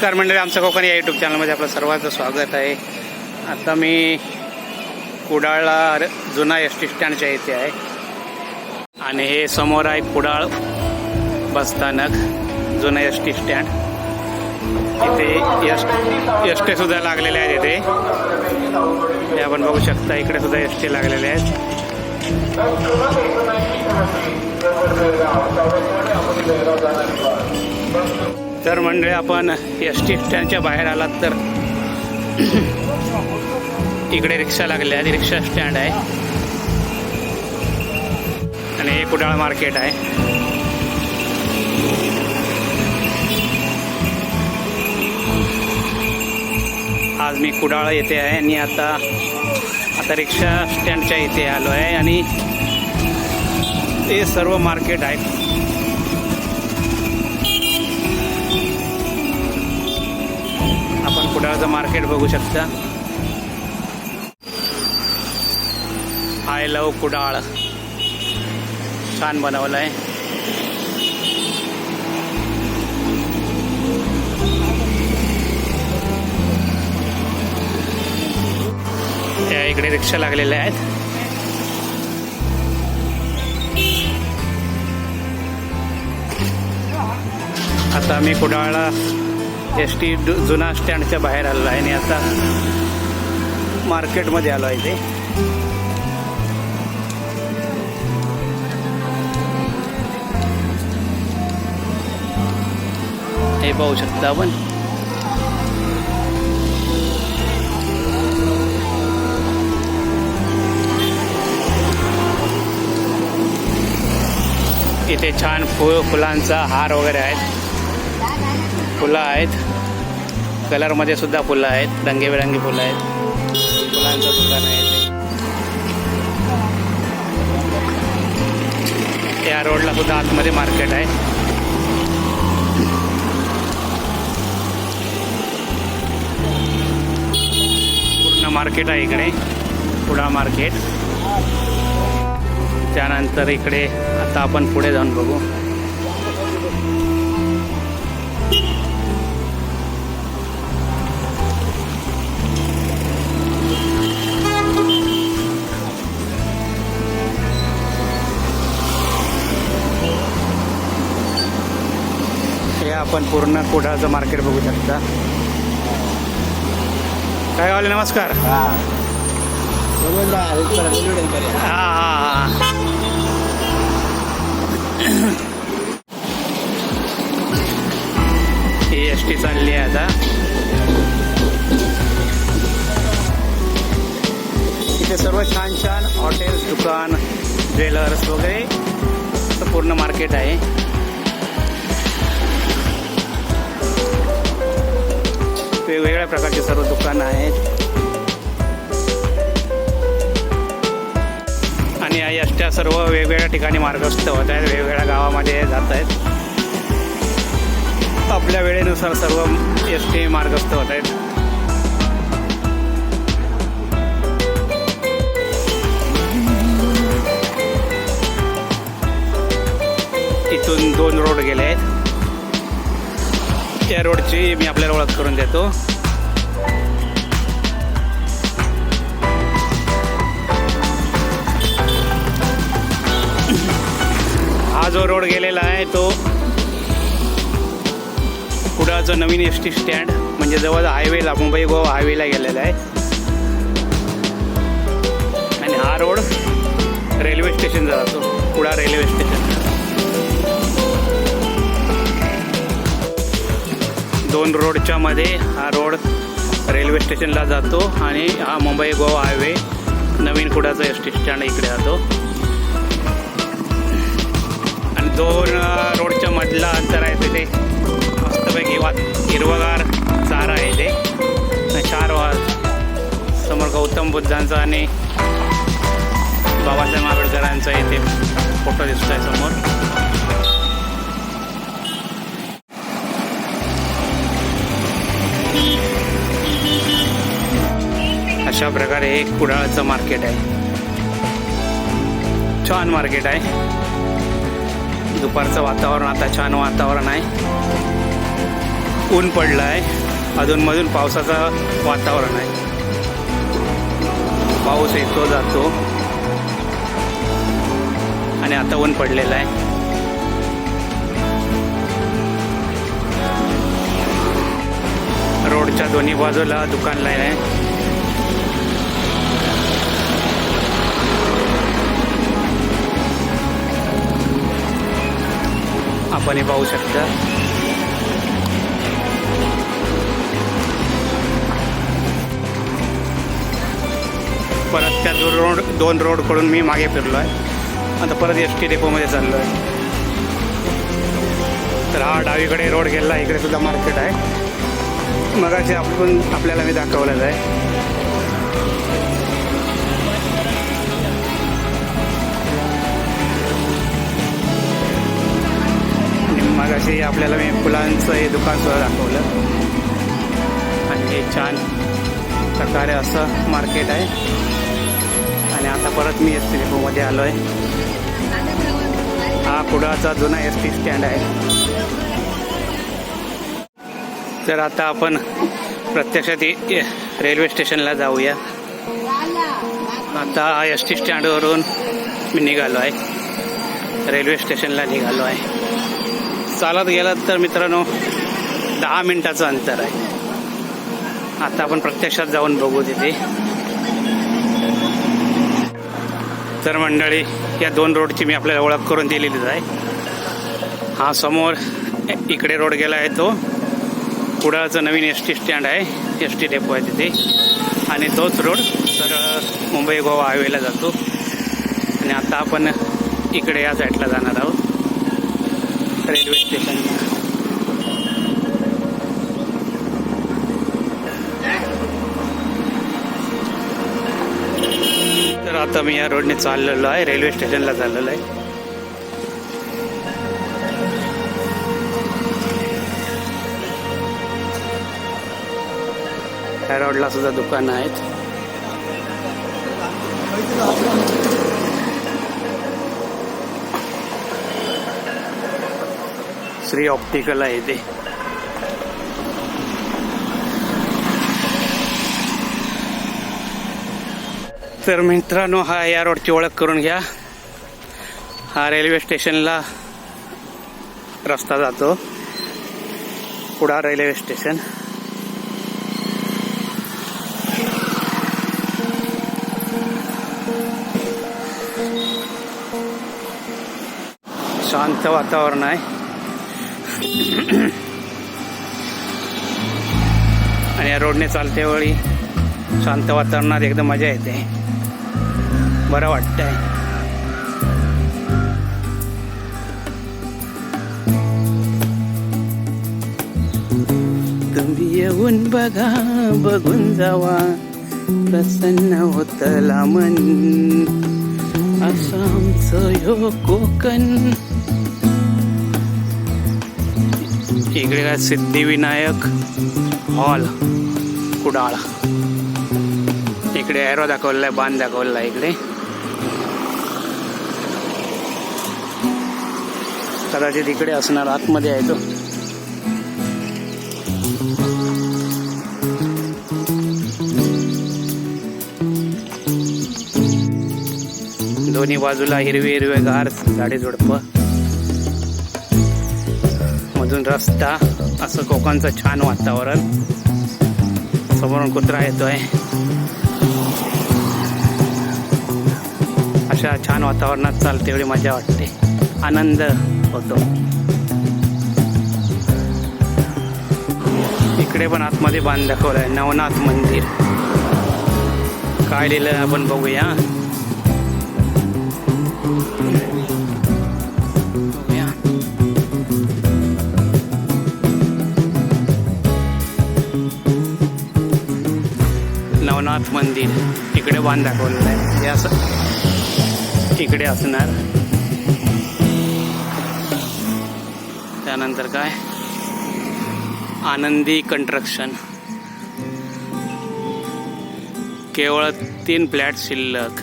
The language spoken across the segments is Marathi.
नमस्कार मंडळी आमचं कोकण या यूट्यूब चॅनलमध्ये आपलं सर्वांचं स्वागत आहे. आता मी कुडाळला जुना एस टी स्टँडच्या इथे आहे. आणि हे समोर आहे कुडाळ बसस्थानक जुना एस टी स्टँड इथे एस एस टी सुद्धा लागलेले आहेत इथे. हे आपण बघू शकता इकडे सुद्धा एस टी लागलेले आहेत. तर मंडळी आपण एस टी स्टँडच्या बाहेर आलात तर इकडे रिक्षा लागले आहे. रिक्षा स्टँड आहे. आणि हे कुडाळ मार्केट आहे. आज मी कुडाळ येथे आहे आणि आता आता रिक्षा स्टँडच्या इथे आलो आहे आणि हे सर्व मार्केट आहे. आपण मार्केट बघू शकता. I love Kudal. छान बनवलं आहे त्या इकडे रिक्षा लागलेल्या आहेत. आता मी कुडाळला एस टी जुना स्टँडच्या बाहेर आलेलो आहे आणि आता मार्केटमध्ये आलो आहे ते हे पाहू शकता आपण. इथे छान फुल फुलांचा हार वगैरे आहेत. फुलं आहेत. कलरमध्ये सुद्धा फुलं आहेत. रंगीबेरंगी फुलं आहेत. फुलांचं दुकान आहे त्या या रोडला सुद्धा आतमध्ये मार्केट आहे. पूर्ण मार्केट आहे इकडे. पुडा मार्केट. त्यानंतर इकडे आता आपण पुढे जाऊन बघू. आपण पूर्ण कुडाळचं मार्केट बघू शकता. काय वाले नमस्कार. हा. हा हा. ही एस टी चालली आहे आता. इथे सर्व छान छान हॉटेल्स दुकान ज्वेलर्स वगैरे. पूर्ण मार्केट आहे. वेगवेगळ्या प्रकारचे सर्व दुकानं आहेत. आणि या एसट्या सर्व वेगवेगळ्या ठिकाणी मार्गस्थ होत आहेत वेगवेगळ्या गावामध्ये जात आहेत. आपल्या वेळेनुसार सर्व एस टी मार्गस्थ होत आहेत. इथून दोन रोड गेले आहेत. त्या रोडची मी आपल्याला ओळख करून देतो. जो रोड गेलेला आहे तो कुडाळचं नवीन एस टी स्टँड म्हणजे जवळ हायवेला मुंबई गोवा हायवेला गेलेला आहे. आणि हा रोड रेल्वे स्टेशनचा जातो कुडाळ रेल्वे स्टेशन. दोन रोडच्या मध्ये हा रोड रेल्वे स्टेशनला जातो आणि हा मुंबई गोवा हायवे नवीन कुडाचा एस टी स्टँड इकडे जातो. आणि दोन रोडच्या मधला अंतर आहे तिथे. मस्तपैकी वा हिरवगार चारा आहे ते चार वा समोर गौतम बुद्धांचा आणि बाबासाहेब आंबेडकरांचा इथे फोटो दिसतोय समोर. अशा प्रकारे हे कुडाळचं मार्केट आहे. छान मार्केट आहे. दुपारचं वातावरण आता छान वातावरण आहे. ऊन पडलं आहे अधूनमधून पावसाचं वातावरण आहे. पाऊस येतो जातो. आणि आता ऊन पडलेलं आहे. रोडच्या दोन्ही बाजूला दुकान लाईन आहे. आपण हे पाहू शकता. परत त्या दोन रोड दोन रोडकडून मी मागे फिरलो आहे आता परत एस टी डेपोमध्ये चाललो आहे तर हा डावीकडे रोड गेला इकडे सुद्धा मार्केट आहे. मग आपण आपल्याला मी दाखवलेलं आहे. मगाशी आपल्याला मी फुलांचं हे दुकान सुद्धा दाखवलं. आणि हे छान प्रकारे असं मार्केट आहे. आणि आता परत मी एस टी डिपोमध्ये आलो आहे हा कुडाचा जुना एस टी स्टँड आहे. तर आता आपण प्रत्यक्षात इ- रेल्वे स्टेशनला जाऊया. आता एस टी स्टँडवरून मी निघालो आहे रेल्वे स्टेशनला निघालो आहे चालत गेलात तर मित्रांनो दहा मिनिटाचं अंतर आहे. आता आपण प्रत्यक्षात जाऊन बघू तिथे. तर मंडळी या दोन रोडची मी आपल्याला ओळख करून दिलेलीच आहे. हा समोर इकडे रोड गेला आहे तो. कुडाळचं नवीन एस टी स्टँड आहे. एस टी डेपो आहे तिथे. आणि तोच रोड तर मुंबई गोवा हायवेला जातो. आणि आता आपण इकडे या साईडला जाणार आहोत. Railway station. तर आता मी या रोडने चाललेलो आहे रेल्वे स्टेशनला चाललेलो आहे. त्या रोडला सुद्धा दुकानं आहेत. श्री ऑप्टिकल आहे ते. तर मित्रांनो हा या रोडची ओळख करून घ्या. हा रेल्वे स्टेशनला रस्ता जातो. कुडाळ रेल्वे स्टेशन शांत वातावरण आहे. आणि या रोडने चालते वेळी. शांत वातावरणात एकदम मजा येते. बरं वाटतंय. तुम्ही येऊन बघा बघून जावा. प्रसन्न होतला मन. असं आमचं यो कोकण. इकडे काय सिद्धिविनायक हॉल कुडाळ. इकडे ॲरो दाखवलेला आहे बांध दाखवलेला आहे इकडे. कदाचित इकडे असणार आतमध्ये आहे तो. दोन्ही बाजूला हिरवे हिरवे गार झाडे झुडपं. मधून रस्ता असं कोकणचं छान वातावरण. समोरून कुत्रा येतोय. अशा छान वातावरणात चालते एवढी मजा वाटते. आनंद होतो. इकडे पण आतमध्ये बांध दाखवलाय नवनाथ मंदिर. काय लिहिलं आपण बघूया. नवनाथ मंदिर. इकडे बांध दाखवलेलं आहे हे असं तिकडे असणार. त्यानंतर काय? आनंदी कंस्ट्रक्शन केवळ तीन फ्लॅट शिल्लक.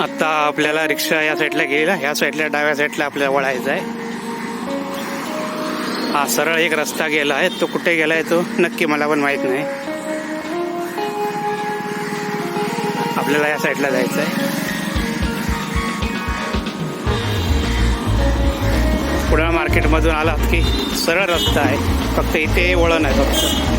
आता आपल्याला रिक्षा या साईडला गेला. ह्या साईडला डाव्या साईडला आपल्याला वळायचं आहे. हा सरळ एक रस्ता गेला आहे. तो कुठे गेला आहे तो नक्की मला पण माहीत नाही. आपल्याला या साईडला जायचं आहे. पुढे मार्केटमधून आलात की सरळ रस्ता आहे. फक्त इथे वळण आहे फक्त.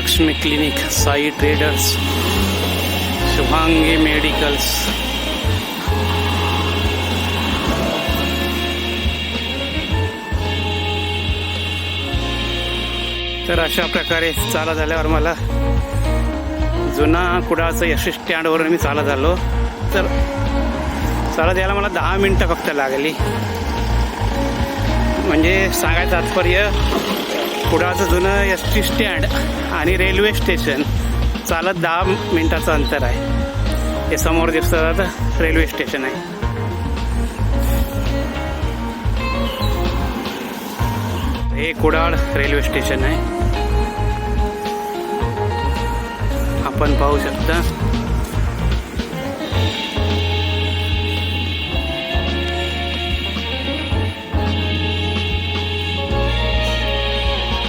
Lakshmi clinic Sai traders Shubhangi medicals. तर अशा प्रकारे चाला झाल्यावर मला जुना कुडाळचं यशी स्टँडवरून मी चालत आलो. तर चालत यायला मला दहा मिनटं फक्त लागली. म्हणजे सांगायचं तात्पर्य कुडाळचं जुनं एस टी स्टँड आणि रेल्वे स्टेशन. चालत दहा मिनिटाचं अंतर आहे. हे समोर दिसतं रेल्वे स्टेशन आहे. हे कुडाळ रेल्वे स्टेशन आहे. आपण पाहू शकता.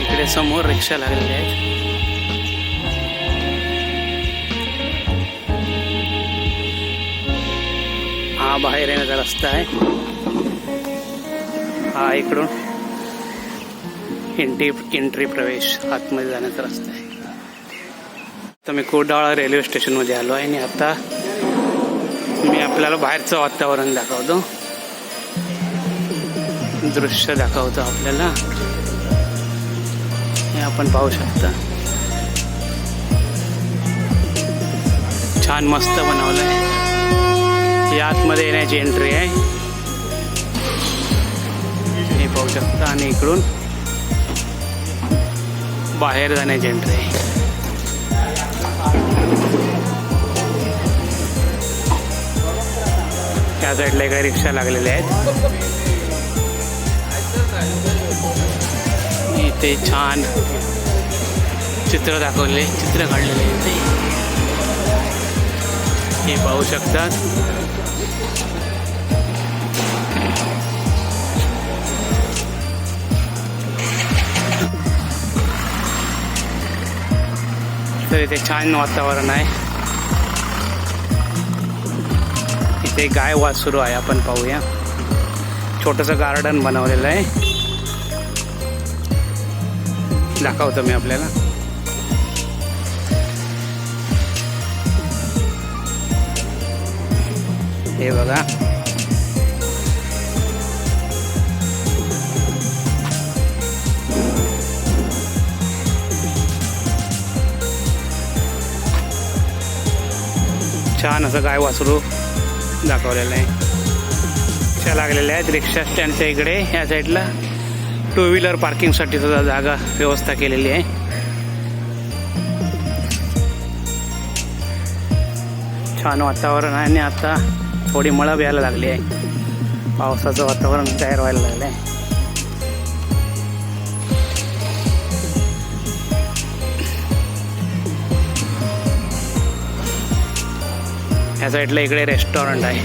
इकडे समोर रिक्षा लागलेल्या आहेत हा बाहेर येण्याचा रस्ता आहे. हा इकडून एंट्री एंट्री प्रवेश आतमध्ये जाण्याचा रस्ता आहे. तर मी कोडाळा रेल्वे स्टेशनमध्ये आलो आहे आणि आता मी आपल्याला बाहेरचं वातावरण दाखवतो. दृश्य दाखवतो आपल्याला. हे आपण पाहू शकता. छान मस्त बनवलं आहे ही आतमध्ये येण्याची एंट्री आहे. हे पाहू शकता आणि इकडून बाहेर जाण्याची एंट्री आहे. त्या साईडला काही रिक्षा लागलेल्या आहेत. इथे छान चित्र दाखवले चित्र काढलेले आहे इथे. हे पाहू शकतात इथे छान वातावरण आहे. इथे गाय वाद सुरू आहे आपण पाहूया. छोटंसं गार्डन बनवलेलं आहे. दाखवतो मी आपल्याला. हे बघा. छान असं गाय वासरू दाखवलेलं आहे. रिक्षा लागलेल्या आहेत. रिक्षा स्टँडच्या इकडे ह्या साईडला टू व्हीलर पार्किंगसाठी सुद्धा जागा व्यवस्था केलेली आहे. छान वातावरण आहे आणि आता थोडी मळब यायला लागली आहे. पावसाचं वातावरण तयार व्हायला लागलं आहे ह्या साईडला इकडे रेस्टॉरंट आहे.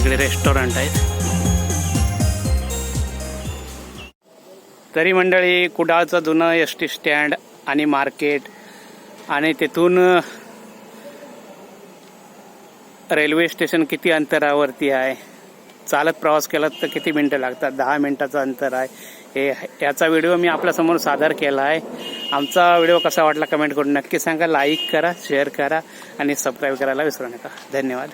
इकडे रेस्टॉरंट आहेत. तरी मंडळी कुडाळचं जुनं एस टी स्टँड आणि मार्केट आणि तिथून रेल्वे स्टेशन किती अंतरावरती आहे? चालत प्रवास केला तर किती मिनटं लागतात? दहा मिनटाचं अंतर आहे. हे याचा व्हिडिओ मी आपल्यासमोर सादर केला आहे. आमचा व्हिडिओ कसा वाटला कमेंट करून नक्की सांगा. लाईक करा शेअर करा आणि सबस्क्राईब करायला विसरू नका. धन्यवाद.